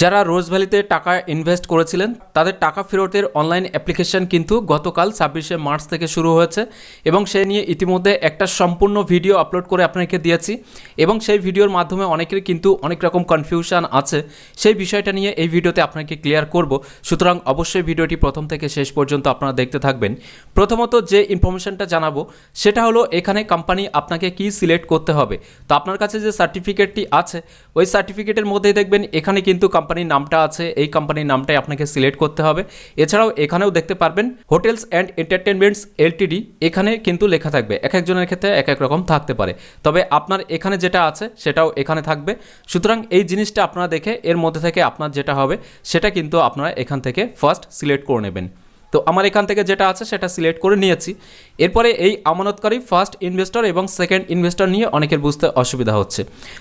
যারা রোজ ভ্যালিতে টাকা ইনভেস্ট করেছিলেন, তাদের টাকা ফেরতের অনলাইন অ্যাপ্লিকেশন কিন্তু গতকাল ছাব্বিশে মার্চ থেকে শুরু হয়েছে এবং সে নিয়ে ইতিমধ্যে একটা সম্পূর্ণ ভিডিও আপলোড করে আপনাকে দিয়েছি এবং সেই ভিডিওর মাধ্যমে অনেকের কিন্তু অনেক রকম কনফিউশন আছে। সেই বিষয়টা নিয়ে এই ভিডিওতে আপনাকে ক্লিয়ার করব। সুতরাং অবশ্যই ভিডিওটি প্রথম থেকে শেষ পর্যন্ত আপনারা দেখতে থাকবেন। প্রথমত যে ইনফরমেশনটা জানাব, সেটা হলো এখানে কোম্পানি আপনাকে কি সিলেক্ট করতে হবে। তো আপনার কাছে যে সার্টিফিকেটটি আছে, ওই সার্টিফিকেটের মধ্যেই দেখবেন এখানে কিন্তু কোম্পানির নামটা আছে, এই কোম্পানির নামটাই আপনাকে সিলেক্ট করতে হবে। এছাড়াও এখানেও দেখতে পারবেন হোটেলস অ্যান্ড এন্টারটেনমেন্টস এলটিডি এখানে কিন্তু লেখা থাকবে, এক একজনের ক্ষেত্রে এক এক রকম থাকতে পারে। তবে আপনার এখানে যেটা আছে, সেটাও এখানে থাকবে। সুতরাং এই জিনিসটা আপনারা দেখে, এর মধ্যে থেকে আপনার যেটা হবে, সেটা কিন্তু আপনারা এখান থেকে ফার্স্ট সিলেক্ট করে নেবেন। তো আমার এখান থেকে যেটা আছে সেটা সিলেক্ট করে নিয়েছি। এরপরে এই আমানতকারী ফার্স্ট ইনভেস্টর এবং সেকেন্ড ইনভেস্টর নিয়ে অনেকের বুঝতে অসুবিধা হচ্ছে।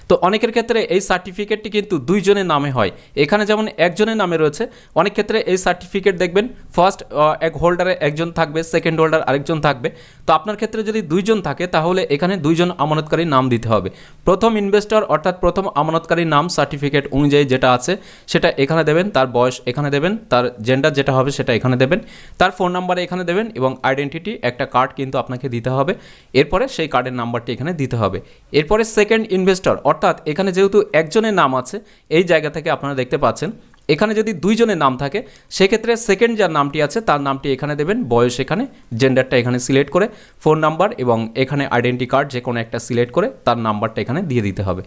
তো অনেকের ক্ষেত্রে এই সার্টিফিকেটটি কিন্তু দুইজনের নামে হয়। এখানে যেমন একজনের নামে রয়েছে, অনেক ক্ষেত্রে এই সার্টিফিকেট দেখবেন ফার্স্ট এক হোল্ডারে একজন থাকবে সেকেন্ড হোল্ডার আরেকজন থাকবে। তো আপনার ক্ষেত্রে যদি দুইজন থাকে, তাহলে এখানে দুইজন আমানতকারী নাম দিতে হবে। প্রথম ইনভেস্টর অর্থাৎ প্রথম আমানতকারী নাম সার্টিফিকেট অনুযায়ী যেটা আছে, সেটা এখানে দেবেন, তার বয়স এখানে দেবেন, তার জেন্ডার যেটা হবে সেটা এখানে দেবেন। তার ফোন নাম্বার এখানে দেবেন এবং আইডেন্টিটি একটা কার্ড কিন্তু আপনাকে দিতে হবে। এরপরে সেই কার্ডের নাম্বারটি এখানে দিতে হবে। এরপরে সেকেন্ড ইনভেস্টর অর্থাৎ এখানে যেহেতু একজনের নাম আছে, এই জায়গা থেকে আপনারা দেখতে পাচ্ছেন, এখানে যদি দুইজনের নাম থাকে, সেক্ষেত্রে সেকেন্ড যার নামটি আছে, তার নামটি এখানে দেবেন, বয়স এখানে জেন্ডারটা এখানে সিলেক্ট করে ফোন নাম্বার এবং এখানে আইডেন্টি কার্ড যে কোনো একটা সিলেক্ট করে, তার নাম্বারটা এখানে দিয়ে দিতে হবে।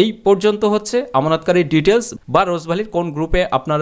এই পর্যন্ত হচ্ছে আমানতকারীর ডিটেলস বা রোজভ্যালির কোন গ্রুপে আপনার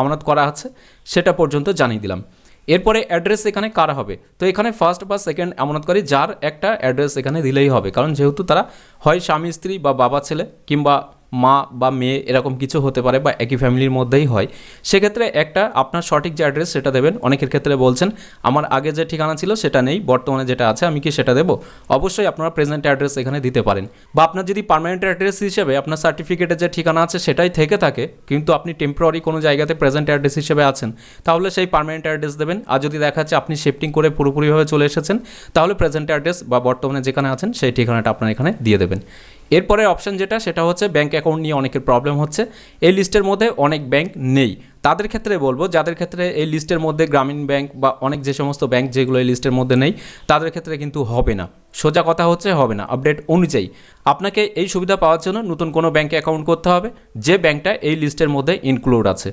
আমানত করা আছে সেটা পর্যন্ত জানিয়ে দিলাম। এরপরে অ্যাড্রেস এখানে কার হবে? তো এখানে ফার্স্ট বা সেকেন্ড আমানতকারী যার একটা অ্যাড্রেস এখানে দিলেই হবে। কারণ যেহেতু তারা হয় স্বামী, স্ত্রী বা বাবা, ছেলে কিংবা মা বা মেয়ে এরকম কিছু হতে পারে বা একই ফ্যামিলির মধ্যেই হয়, সেক্ষেত্রে একটা আপনার সঠিক যে অ্যাড্রেস সেটা দেবেন। অনেকের ক্ষেত্রে বলছেন, আমার আগে যে ঠিকানা ছিল সেটা নেই, বর্তমানে যেটা আছে আমি কি সেটা দেবো? অবশ্যই আপনারা প্রেজেন্ট অ্যাড্রেস এখানে দিতে পারেন। বা আপনার যদি পার্মানেন্ট অ্যাড্রেস হিসেবে আপনার সার্টিফিকেটের যে ঠিকানা আছে সেটাই থেকে থাকে, কিন্তু আপনি টেম্পোরারি কোনো জায়গাতে প্রেজেন্ট অ্যাড্রেস হিসেবে আছেন, তাহলে সেই পার্মানেন্ট অ্যাড্রেস দেবেন। আর যদি দেখা যাচ্ছে আপনি শিফটিং করে পুরোপুরিভাবে চলে এসেছেন, তাহলে প্রেজেন্ট অ্যাড্রেস বা বর্তমানে যেখানে আছেন সেই ঠিকানাটা আপনার এখানে দিয়ে দেবেন। এরপরে অপশান যেটা, সেটা হচ্ছে ব্যাঙ্ক অ্যাকাউন্ট নিয়ে অনেকের প্রবলেম হচ্ছে। এই লিস্টের মধ্যে অনেক ব্যাংক নেই। তাদের ক্ষেত্রে বলব, যাদের ক্ষেত্রে এই লিস্টের মধ্যে গ্রামীণ ব্যাংক বা অনেক যে সমস্ত ব্যাংক যেগুলো এই লিস্টের মধ্যে নেই, তাদের ক্ষেত্রে কিন্তু হবে না। সোজা কথা হচ্ছে হবে না। আপডেট অনুযায়ী আপনাকে এই সুবিধা পাওয়ার জন্য নতুন কোনো ব্যাঙ্কে অ্যাকাউন্ট করতে হবে, যে ব্যাংকটা এই লিস্টের মধ্যে ইনক্লুড আছে।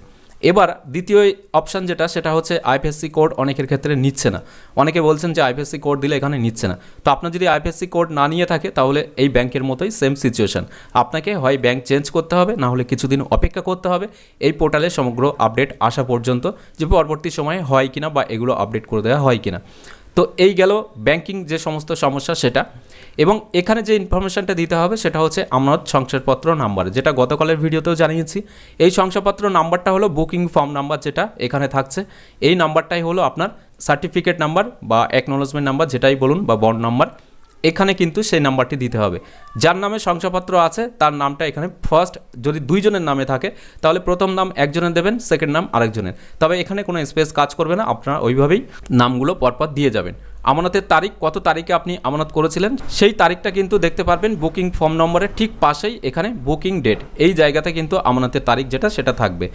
এবার দ্বিতীয় অপশান যেটা, সেটা হচ্ছে আইপিএসসি কোড অনেকের ক্ষেত্রে নিচ্ছে না। অনেকে বলছেন যে আইপিএসসি কোড দিলে এখানে নিচ্ছে না। তো আপনার যদি আইপিএসসি কোড না নিয়ে থাকে, তাহলে এই ব্যাংকের মতোই সেম সিচুয়েশান আপনাকে হয় ব্যাংক চেঞ্জ করতে হবে, না হলে কিছুদিন অপেক্ষা করতে হবে। এই পোর্টালে সমগ্র আপডেট আসা পর্যন্ত, যে পরবর্তী সময়ে হয় কিনা বা এগুলো আপডেট করে দেওয়া হয় কিনা। তো এই গেল ব্যাংকিং যে সমস্ত সমস্যা সেটা। এবং এখানে যে ইনফরমেশানটা দিতে হবে সেটা হচ্ছে আমার শংসাপত্র নাম্বার, যেটা গতকালের ভিডিওতেও জানিয়েছি। এই শংসাপত্র নাম্বারটা হলো বুকিং ফর্ম নাম্বার যেটা এখানে থাকছে। এই নাম্বারটাই হলো আপনার সার্টিফিকেট নাম্বার বা অ্যাকনোলজমেন্ট নাম্বার যেটাই বলুন বা বন্ড নাম্বার। এখানে কিন্তু সেই নাম্বারটি দিতে হবে। যার নামে শংসাপত্র আছে, তার নামটা এখানে ফার্স্ট যদি দুইজনের নামে থাকে, তাহলে প্রথম নাম একজনের দেবেন সেকেন্ড নাম আরেকজনের। তবে এখানে কোনো স্পেস কাজ করবে না, আপনারা ওইভাবেই নামগুলো পরপর দিয়ে যাবেন। আমানতের তারিখ, কত তারিখে আপনি আমানত করেছিলেন, সেই তারিখটা কিন্তু দেখতে পারবেন বুকিং ফর্ম নম্বরের ঠিক পাশেই এখানে বুকিং ডেট। এই জায়গাতে কিন্তু আমানতের তারিখ যেটা, সেটা থাকবে।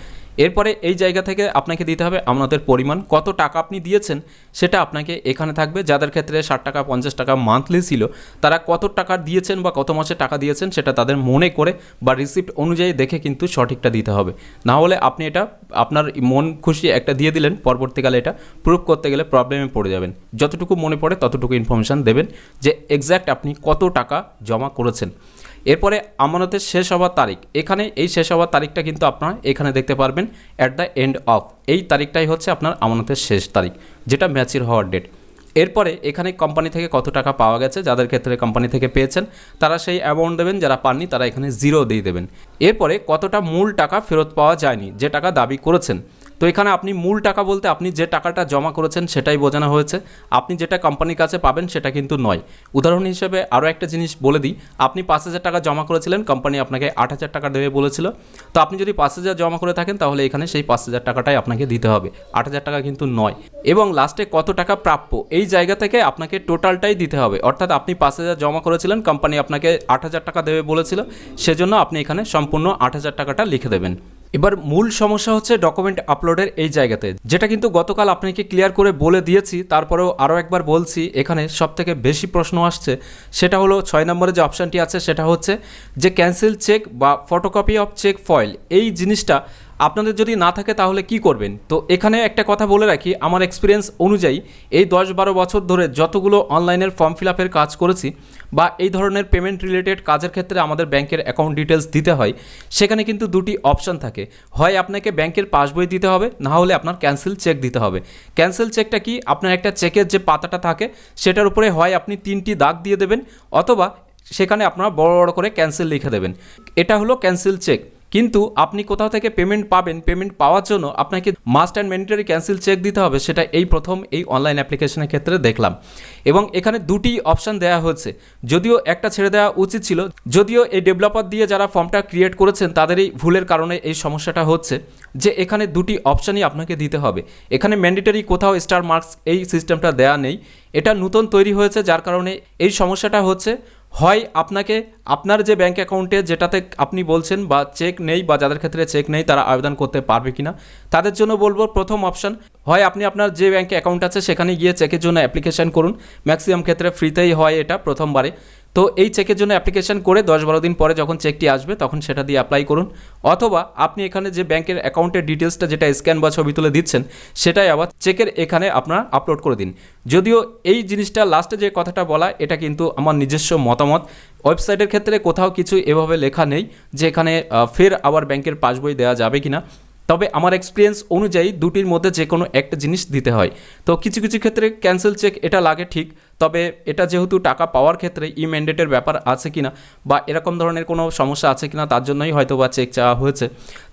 এরপরে এই জায়গা থেকে আপনাকে দিতে হবে আমানতের পরিমাণ, কত টাকা আপনি দিয়েছেন, সেটা আপনাকে এখানে থাকবে। যাদের ক্ষেত্রে ষাট টাকা, পঞ্চাশ টাকা মান্থলি ছিল, তারা কত টাকা দিয়েছেন বা কত মাসে টাকা দিয়েছেন, সেটা তাদের মনে করে বা রিসিপ্ট অনুযায়ী দেখে কিন্তু সঠিকটা দিতে হবে। না হলে আপনি এটা, আপনার মন খুশি একটা দিয়ে দিলেন, পরবর্তীকালে এটা প্রুভ করতে গেলে প্রবলেমে পড়ে যাবেন। যতটুকু মনে পড়ে ততটুকু ইনফরমেশান দেবেন যে এক্স্যাক্ট আপনি কত টাকা জমা করেছেন। এরপরে আমানতের শেষ হওয়ার তারিখ। এখানে এই শেষ হওয়ার তারিখটা কিন্তু আপনারা এখানে দেখতে পারবেন অ্যাট দ্য এন্ড অফ এই তারিখটাই হচ্ছে আপনার আমানতের শেষ তারিখ, যেটা ম্যাচির হওয়ার ডেট এরপরে এখানে কোম্পানি থেকে কত টাকা পাওয়া গেছে, যাদের ক্ষেত্রে কোম্পানি থেকে পেয়েছেন, তারা সেই অ্যামাউন্ট দেবেন, যারা পাননি, তারা এখানে জিরো দিয়ে দেবেন। এরপরে কতটা মূল টাকা ফেরত পাওয়া যায়নি, যে টাকা দাবি করেছেন তো এখানে আপনি মূল টাকা বলতে আপনি যে টাকাটা জমা করেছেন সেটাই বোঝানো হয়েছে। আপনি যেটা কোম্পানির কাছে পাবেন সেটা কিন্তু নয়। উদাহরণ হিসেবে আরও একটা জিনিস বলে দিই। আপনি পাঁচ হাজার টাকা জমা করেছিলেন কোম্পানি আপনাকে আট হাজার টাকা দেবে বলেছিল। তো আপনি যদি পাঁচ হাজার জমা করে থাকেন, তাহলে এখানে সেই পাঁচ হাজার টাকাটাই আপনাকে দিতে হবে। আট হাজার টাকা কিন্তু নয়। এবং লাস্টে কত টাকা প্রাপ্য? এই জায়গা থেকে আপনাকে টোটালটাই দিতে হবে। অর্থাৎ আপনি পাঁচ হাজার জমা করেছিলেন কোম্পানি আপনাকে আট হাজার টাকা দেবে বলেছিল। সেজন্য আপনি এখানে সম্পূর্ণ আট হাজার টাকাটা লিখে দেবেন। এবার মূল সমস্যা হচ্ছে ডকুমেন্ট আপলোডের এই জায়গাতে। যেটা কিন্তু গতকাল আপনাকে ক্লিয়ার করে বলে দিয়েছি, তারপরেও আরও একবার বলছি, এখানে সব থেকে বেশি প্রশ্ন আসছে, সেটা হলো ছয় নম্বরে যে অপশানটি আছে, সেটা হচ্ছে যে ক্যান্সেল চেক বা ফটোকপি অফ চেক ফয়েল এই জিনিসটা আপনাদের যদি না থাকে তাহলে কি করবেন? তো এখানে একটা কথা বলে রাখি, আমার এক্সপিরিয়েন্স অনুযায়ী এই দশ বারো বছর ধরে যতগুলো অনলাইনের ফর্ম ফিল আপের কাজ করেছি বা এই ধরনের পেমেন্ট রিলেটেড কাজের ক্ষেত্রে আমাদের ব্যাংকের অ্যাকাউন্ট ডিটেলস দিতে হয়, সেখানে কিন্তু দুটি অপশন থাকে। হয় আপনাকে ব্যাংকের পাসবই দিতে হবে, না হলে আপনার ক্যান্সেল চেক দিতে হবে। ক্যান্সেল চেকটা কি? আপনার একটা চেকের যে পাতাটা থাকে, সেটার উপরে হয় আপনি তিনটি দাগ দিয়ে দেবেন, অথবা সেখানে আপনারা বড় বড় করে ক্যান্সেল লিখে দেবেন। এটা হলো ক্যান্সেল চেক কিন্তু আপনি কোথাও থেকে পেমেন্ট পাবেন পেমেন্ট পাওয়ার জন্য আপনাকে must and mandatory cancel cheque দিতে হবে, সেটা এই প্রথম এই অনলাইন অ্যাপ্লিকেশনের ক্ষেত্রে দেখলাম। এবং এখানে দুটি অপশান দেওয়া হয়েছে। যদিও একটা ছেড়ে দেওয়া উচিত ছিল, যদিও এই ডেভেলপার দিয়ে যারা ফর্মটা ক্রিয়েট করেছেন, তাদের এই ভুলের কারণে এই সমস্যাটা হচ্ছে যে এখানে দুটি অপশানই আপনাকে দিতে হবে। এখানে ম্যান্ডেটারি কোথাও স্টার মার্কস এই সিস্টেমটা দেয়া নেই। এটা নতুন তৈরি হয়েছে, যার কারণে এই সমস্যাটা হচ্ছে। হয় আপনাকে, আপনার যে ব্যাঙ্ক অ্যাকাউন্টে যেটাতে আপনি বলছেন বা চেক নেই বা যাদের ক্ষেত্রে চেক নেই তারা আবেদন করতে পারবে কিনা, তাদের জন্য বলব প্রথম অপশান হয় আপনি আপনার যে ব্যাঙ্কে অ্যাকাউন্ট আছে সেখানে গিয়ে চেকের জন্য অ্যাপ্লিকেশান করুন। ম্যাক্সিমাম ক্ষেত্রে ফ্রিতেই হয় এটা প্রথমবারে। তো এই চেকের জন্য অ্যাপ্লিকেশন করে দশ বারো দিন পরে যখন চেকটি আসবে, তখন সেটা দিয়ে অ্যাপ্লাই করুন। অথবা আপনি এখানে যে ব্যাংকের অ্যাকাউন্টের ডিটেলসটা যেটা স্ক্যান বা ছবি তুলে দিচ্ছেন, সেটাই আবার চেকের এখানে আপনারা আপলোড করে দিন। যদিও এই জিনিসটা লাস্টে যে কথাটা বলা, এটা কিন্তু আমার নিজস্ব মতামত। ওয়েবসাইটের ক্ষেত্রে কোথাও কিছু এভাবে লেখা নেই যে এখানে ফের আবার ব্যাংকের পাসবই দেওয়া যাবে কিনা। তবে আমার এক্সপিরিয়েন্স অনুযায়ী দুটির মধ্যে যে কোনো একটা জিনিস দিতে হয়। তো কিছু কিছু ক্ষেত্রে ক্যান্সেল চেক এটা লাগে ঠিক, তবে এটা যেহেতু টাকা পাওয়ার ক্ষেত্রে ই ম্যান্ডেটের ব্যাপার আছে কিনা বা এরকম ধরনের কোনো সমস্যা আছে কিনা তার জন্যই হয়তো বা চেক চাওয়া হয়েছে।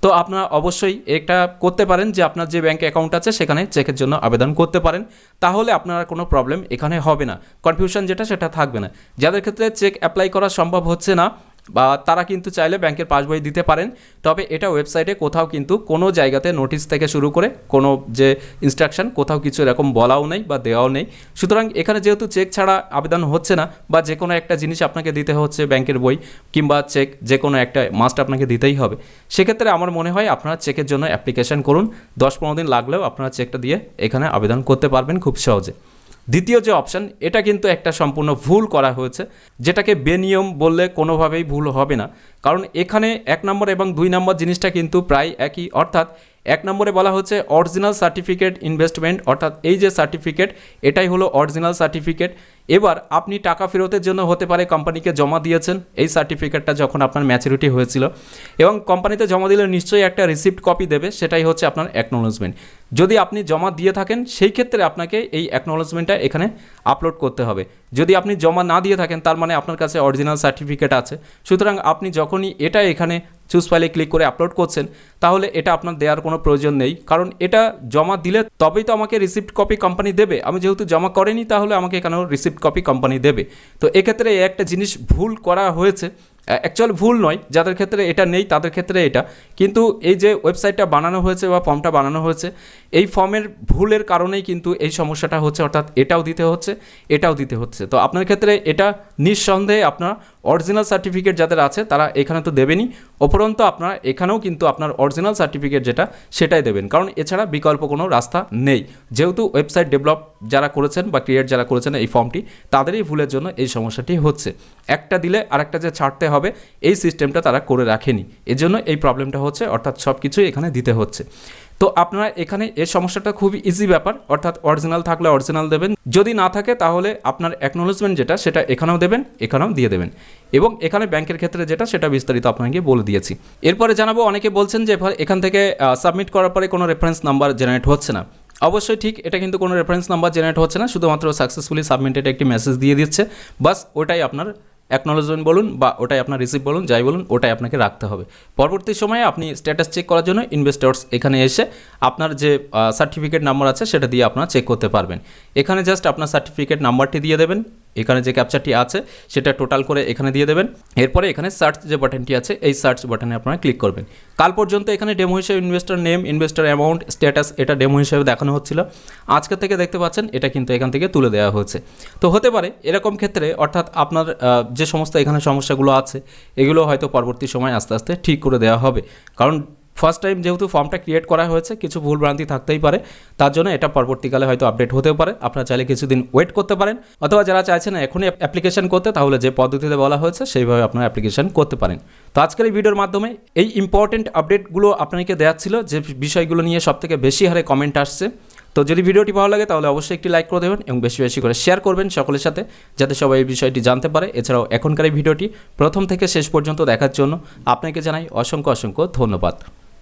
তো আপনারা অবশ্যই এটা করতে পারেন যে আপনার যে ব্যাঙ্ক অ্যাকাউন্ট আছে সেখানে চেকের জন্য আবেদন করতে পারেন। তাহলে আপনার কোনো প্রবলেম এখানে হবে না। কনফিউশন যেটা সেটা থাকবে না। যাদের ক্ষেত্রে চেক অ্যাপ্লাই করা সম্ভব হচ্ছে না বা তারা কিন্তু চাইলে ব্যাংকের পাসবই দিতে পারেন। তবে এটা ওয়েবসাইটে কোথাও কিন্তু কোনো জায়গাতে নোটিশ থেকে শুরু করে কোনো যে ইনস্ট্রাকশন কোথাও কিছু এরকম বলাও নেই বা দেওয়াও নেই। সুতরাং এখানে যেহেতু চেক ছাড়া আবেদন হচ্ছে না বা যে কোনো একটা জিনিস আপনাকে দিতে হচ্ছে ব্যাংকের বই কিংবা চেক যে কোনো একটা মাস্ট আপনাকে দিতেই হবে। সেক্ষেত্রে আমার মনে হয় আপনারা চেকের জন্য অ্যাপ্লিকেশন করুন। দশ পনেরো দিন লাগলেও আপনারা চেকটা দিয়ে এখানে আবেদন করতে পারবেন খুব সহজে। দ্বিতীয় যে অপশান এটা কিন্তু একটা সম্পূর্ণ ভুল করা হয়েছে, যেটাকে বেনিয়ম বললে কোনোভাবেই ভুল হবে না। কারণ এখানে এক নম্বর এবং দুই নম্বর জিনিসটা কিন্তু প্রায় একই, অর্থাৎ এক নম্বরে বলা হচ্ছে অরিজিনাল সার্টিফিকেট ইনভেস্টমেন্ট অর্থাৎ এই যে সার্টিফিকেট এটাই হলো অরিজিনাল সার্টিফিকেট এবার আপনি টাকা ফেরতের জন্য হতে পারে কোম্পানিকে জমা দিয়েছেন। এই সার্টিফিকেটটা যখন আপনার ম্যাচুরিটি হয়েছিল এবং কোম্পানিতে জমা দিলে নিশ্চয়ই একটা রিসিপ্ট কপি দেবে, সেটাই হচ্ছে আপনার অ্যাকনোলজমেন্ট যদি আপনি জমা দিয়ে থাকেন, সেই ক্ষেত্রে আপনাকে এই অ্যাকনোলজমেন্টটা এখানে আপলোড করতে হবে। যদি আপনি জমা না দিয়ে থাকেন, তার মানে আপনার কাছে অরিজিনাল সার্টিফিকেট আছে। সুতরাং আপনি যখনই এটা এখানে চুজ ফাইলে ক্লিক করে আপলোড করছেন, তাহলে এটা আপনার দেওয়ার কোনো প্রয়োজন নেই। কারণ এটা জমা দিলে তবেই তো আমাকে রিসিপ্ট কপি কোম্পানি দেবে। আমি যেহেতু জমা করিনি, তাহলে আমাকে এখানেও রিসিপ্ট কপি কোম্পানি দেবে। তো এক্ষেত্রে একটা জিনিস ভুল করা হয়েছে। অ্যাকচুয়াল ভুল নয়, যাদের ক্ষেত্রে এটা নেই, তাদের ক্ষেত্রে এটা। কিন্তু এই যে ওয়েবসাইটটা বানানো হয়েছে বা ফর্মটা বানানো হয়েছে, এই ফর্মের ভুলের কারণেই কিন্তু এই সমস্যাটা হচ্ছে, অর্থাৎ এটাও দিতে হচ্ছে, এটাও দিতে হচ্ছে। তো আপনার ক্ষেত্রে এটা নিঃসন্দেহে আপনার অরিজিনাল সার্টিফিকেট যাদের আছে, তারা এখানে তো দেবেনই। উপরন্ত আপনারা এখানেও কিন্তু আপনার অরিজিনাল সার্টিফিকেট যেটা, সেটাই দেবেন। কারণ এছাড়া বিকল্প কোনো রাস্তা নেই। যেহেতু ওয়েবসাইট ডেভেলপ যারা করেছেন বা ক্রিয়েট যারা করেছেন এই ফর্মটি তাদেরই ভুলের জন্য এই সমস্যাটি হচ্ছে। একটা দিলে আরেকটা যে ছাড়তে হবে এই সিস্টেমটা তারা করে রাখেনি। এজন্য এই প্রবলেমটা হচ্ছে, অর্থাৎ সব কিছুই এখানে দিতে হচ্ছে। তো আপনারা এখানে এই সমস্যাটা খুবই ইজি ব্যাপার, অর্থাৎ অরিজিনাল থাকলে অরিজিনাল দেবেন, যদি না থাকে তাহলে আপনার অ্যাকনোলজমেন্ট যেটা, সেটা এখানেও দেবেন, এখানেও দিয়ে দেবেন। এবং এখানে ব্যাংকের ক্ষেত্রে যেটা, সেটা বিস্তারিত আপনাকে বলে দিয়েছি। এরপরে জানাব, অনেকে বলছেন যে এখান থেকে সাবমিট করার পরে কোনো রেফারেন্স নাম্বার জেনারেট হচ্ছে না। অবশ্যই ঠিক, এটা কিন্তু কোনো রেফারেন্স নাম্বার জেনারেট হচ্ছে না, শুধুমাত্র সাকসেসফুলি সাবমিটেড একটি মেসেজ দিয়ে দিচ্ছে। বাস, ওটাই আপনার অ্যাকনোলজমেন্ট বলুন বা ওটাই আপনার রিসিভ বলুন, যাই বলুন, ওটাই আপনাকে রাখতে হবে। পরবর্তী সময়ে আপনি স্ট্যাটাস চেক করার জন্য ইনভেস্টর্স এখানে এসে আপনার যে সার্টিফিকেট নাম্বার আছে সেটা দিয়ে আপনারা চেক করতে পারবেন। এখানে জাস্ট আপনার সার্টিফিকেট নাম্বারটি দিয়ে দেবেন। এখানে যে ক্যাপচারটি আছে, সেটা টোটাল করে এখানে দিয়ে দেবেন। এরপরে এখানে সার্চ যে বাটনটি আছে, এই সার্চ বাটনে আপনারা ক্লিক করবেন। কাল পর্যন্ত এখানে ডেমো হিসেবে investor name investor amount status এটা ডেমো হিসেবে দেখানো হচ্ছিল। আজকে থেকে দেখতে পাচ্ছেন, এটা কিন্তু এখান থেকে তুলে দেওয়া হয়েছে। তো হতে পারে, এরকম ক্ষেত্রে অর্থাৎ আপনার যে সমস্ত এখানে সমস্যাগুলো আছে, এগুলো হয়তো পরবর্তী সময় আস্তে আস্তে ঠিক করে দেওয়া হবে। কারণ ফার্স্ট টাইম যেহেতু ফর্মটা ক্রিয়েট করা হয়েছে, কিছু ভুলভ্রান্তি থাকতেই পারে। তার জন্য এটা পরবর্তীকালে হয়তো আপডেট হতেও পারে। আপনারা চাইলে কিছুদিন ওয়েট করতে পারেন। অথবা যারা চাইছেন এখনই অ্যাপ্লিকেশন করতে, তাহলে যে পদ্ধতিতে বলা হয়েছে, সেইভাবে আপনারা অ্যাপ্লিকেশন করতে পারেন। তো আজকের এই ভিডিওর মাধ্যমে এই ইম্পর্টেন্ট আপডেটগুলো আপনাকে দেওয়া ছিল, যে বিষয়গুলো নিয়ে সবথেকে বেশি হারে কমেন্ট আসছে। তো যদি ভিডিওটি ভালো লাগে, তাহলে অবশ্যই একটি লাইক করে দেবেন এবং বেশি বেশি করে শেয়ার করবেন সকলের সাথে, যাতে সবাই এই বিষয়টি জানতে পারে। এছাড়াও এখনকার এই ভিডিওটি প্রথম থেকে শেষ পর্যন্ত দেখার জন্য আপনাকে জানাই অসংখ্য অসংখ্য ধন্যবাদ।